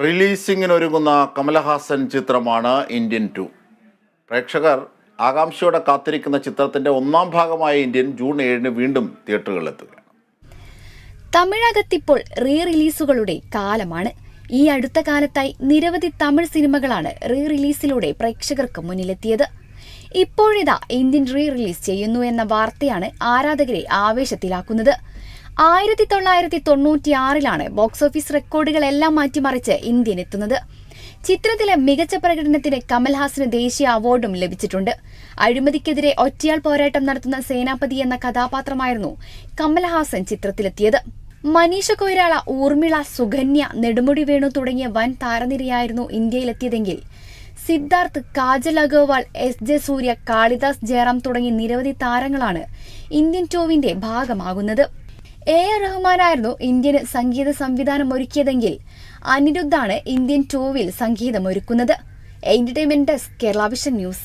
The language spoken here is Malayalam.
റിലീസിങ്ങിനൊരുങ്ങുന്ന കമലഹാസൻ ചിത്രമാണ് ഇന്ത്യൻ ടു. പ്രേക്ഷകർ ആകാംക്ഷയോടെ കാത്തിരിക്കുന്ന ചിത്രത്തിന്റെ ഒന്നാം ഭാഗമായ ഇന്ത്യൻ ജൂൺ ഏഴിന് വീണ്ടും തിയേറ്ററുകളിലെത്തുകയാണ് തമിഴകത്തിപ്പോൾ റീ റിലീസുകളുടെ കാലമാണ്. ഈ അടുത്ത കാലത്തായി നിരവധി തമിഴ് സിനിമകളാണ് റീ റിലീസിലൂടെ പ്രേക്ഷകർക്ക് മുന്നിലെത്തിയത്. ഇപ്പോഴിതാ ഇന്ത്യൻ റീ റിലീസ് ചെയ്യുന്നു എന്ന വാർത്തയാണ് ആരാധകരെ ആവേശത്തിലാക്കുന്നത്. ആയിരത്തി തൊള്ളായിരത്തി തൊണ്ണൂറ്റിയാറിലാണ് ബോക്സ് ഓഫീസ് റെക്കോർഡുകളെല്ലാം മാറ്റിമറിച്ച് ഇന്ത്യൻ എത്തുന്നത്. ചിത്രത്തിലെ മികച്ച പ്രകടനത്തിന് കമൽഹാസന് ദേശീയ അവാർഡും ലഭിച്ചിട്ടുണ്ട്. അഴിമതിക്കെതിരെ ഒറ്റയാൾ പോരാട്ടം നടത്തുന്ന സേനാപതി എന്ന കഥാപാത്രമായിരുന്നു കമൽഹാസൻ ചിത്രത്തിലെത്തിയത്. മനീഷ കൊയ്രാള ഊർമിള സുകന്യ നെടുമുടി വേണു തുടങ്ങിയ വൻ താരനിരയായിരുന്നു ഇന്ത്യയിലെത്തിയതെങ്കിൽ. സിദ്ധാർത്ഥ് കാജൽ അഗർവാൾ എസ് ജെ സൂര്യ കാളിദാസ് ജയറാം തുടങ്ങിയ നിരവധി താരങ്ങളാണ് ഇന്ത്യൻ ടോവിന്റെ ഭാഗമാകുന്നത്. എ ആർ റഹ്മാനായിരുന്നു ഇന്ത്യന് സംഗീത സംവിധാനം ഒരുക്കിയതെങ്കിൽ അനിരുദ്ധാണ് ഇന്ത്യൻ ടൂവിൽ സംഗീതം ഒരുക്കുന്നത്. Entertainment desk Kerala vision news